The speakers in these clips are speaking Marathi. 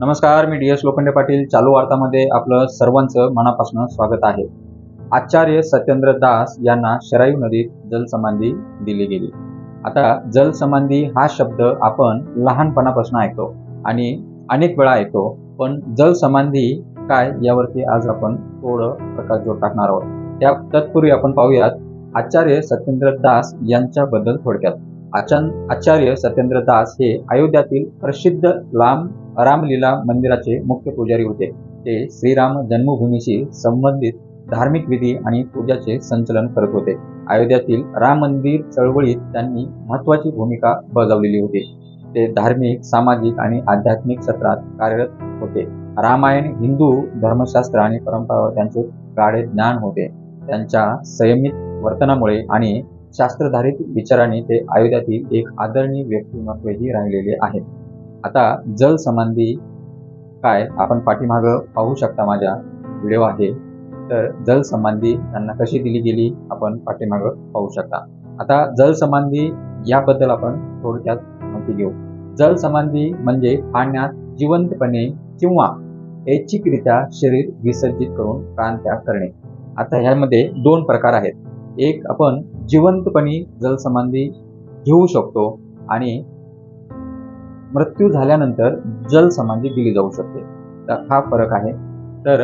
नमस्कार मी डी एस लोखंडे पाटील. चालू वार्तामध्ये आपलं सर्वांचं मनापासून स्वागत आहे. आचार्य सत्येंद्र दास यांना शरायू नदीत जलसमाधी दिली गेली. आता जलसमाधी हा शब्द आपण लहानपणापासून ऐकतो आणि अनेक वेळा ऐकतो पण जलसमाधी काय यावरती आज आपण थोडं जोड टाकणार आहोत. त्या तत्पूर्वी आपण पाहूयात आचार्य सत्येंद्र दास यांच्याबद्दल थोडक्यात. आचान आचार्य सत्येंद्र दास हे अयोध्यातील प्रसिद्ध लांब रामलीला मंदिराचे मुख्य पुजारी होते. ते श्रीराम जन्मभूमीशी संबंधित धार्मिक विधी आणि पूजाचे संचलन करत होते. अयोध्यातील राम मंदिर चळवळीत त्यांनी महत्वाची भूमिका बजावलेली होती. ते धार्मिक सामाजिक आणि आध्यात्मिक क्षेत्रात कार्यरत होते. रामायण हिंदू धर्मशास्त्र आणि परंपरावर त्यांचे गाढे ज्ञान होते. त्यांच्या संयमित वर्तनामुळे आणि शास्त्रधारित विचाराने ते अयोध्यातील एक आदरणीय व्यक्तिमत्वही राहिलेले आहे आता जल समाधी काय आपण पाठीमागं पाहू शकता माझ्या व्हिडिओ आहे. तर जल संबंधी त्यांना कशी दिली गेली आपण पाठीमागं पाहू शकता. आता जल संबंधी याबद्दल आपण थोडक्यात माहिती घेऊ. जल समाधी म्हणजे पाण्यात जिवंतपणे किंवा ऐच्छिकरित्या शरीर विसर्जित करून प्राणत्याग करणे. आता ह्यामध्ये दोन प्रकार आहेत. एक आपण जिवंतपणी जलसमाधी घेऊ शकतो आणि मृत्यू झाल्यानंतर जलसमाधी दिली जाऊ शकते. तर हा फरक आहे. तर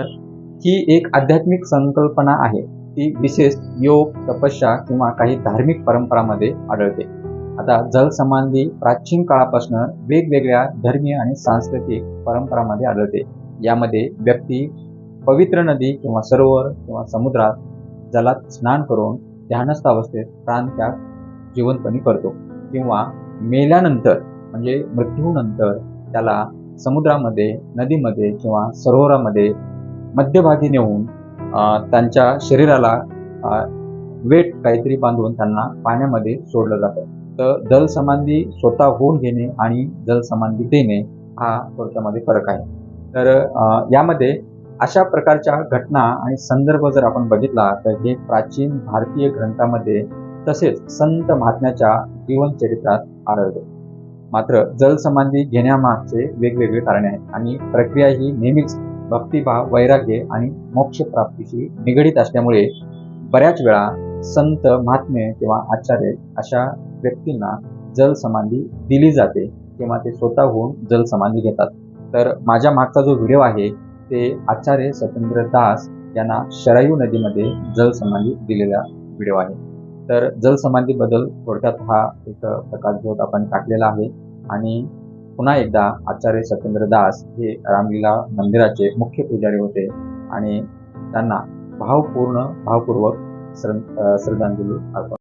ही एक आध्यात्मिक संकल्पना आहे. ती विशेष योग तपस्या किंवा काही धार्मिक परंपरामध्ये आढळते. आता जलसमाधी प्राचीन काळापासून वेगवेगळ्या धर्मीय आणि सांस्कृतिक परंपरामध्ये आढळते. यामध्ये व्यक्ती पवित्र नदी किंवा सरोवर किंवा समुद्रात जलात स्नान करून ध्यानस्थ अवस्थेत प्राणत्याग जीवनपणी करतो. किंवा मेल्यानंतर म्हणजे मृत्यूनंतर त्याला समुद्रामध्ये नदीमध्ये किंवा सरोवरामध्ये मध्यभागी नेऊन त्यांच्या शरीराला वेट काहीतरी बांधून त्यांना पाण्यामध्ये सोडलं जातं. तर जलसमाधी स्वतः होऊन घेणे आणि जलसमाधी देणे हा थोडक्यामध्ये फरक आहे. तर यामध्ये अशा प्रकारच्या घटना आणि संदर्भ जर आपण बघितला तर हे प्राचीन भारतीय ग्रंथामध्ये तसेच संत महात्म्याच्या जीवनचरित्रात आढळते. मात्र जलसमाधी घेण्यामागचे वेगवेगळे कारणे आहेत आणि प्रक्रिया ही नेहमीच भक्तिभाव वैराग्य आणि मोक्ष प्राप्तीशी निगडीत असल्यामुळे बऱ्याच वेळा संत महात्मे किंवा आचार्य अशा व्यक्तींना जलसमाधी दिली जाते किंवा ते स्वतःहून जलसमाधी घेतात. तर माझ्या मागचा जो व्हिडिओ आहे ते आचार्य सत्येंद्र दास यांना शरायू नदीमध्ये जलसमाधी दिलेला व्हिडिओ आहे. तर जलसमाधीबद्दल थोडक्यात हा एक प्रकाशझोत आपण टाकलेला आहे. आणि पुन्हा एकदा आचार्य सत्येंद्र दास हे रामलीला मंदिराचे मुख्य पुजारी होते आणि त्यांना भावपूर्ण भावपूर्वक श्रद्धांजली अर्पण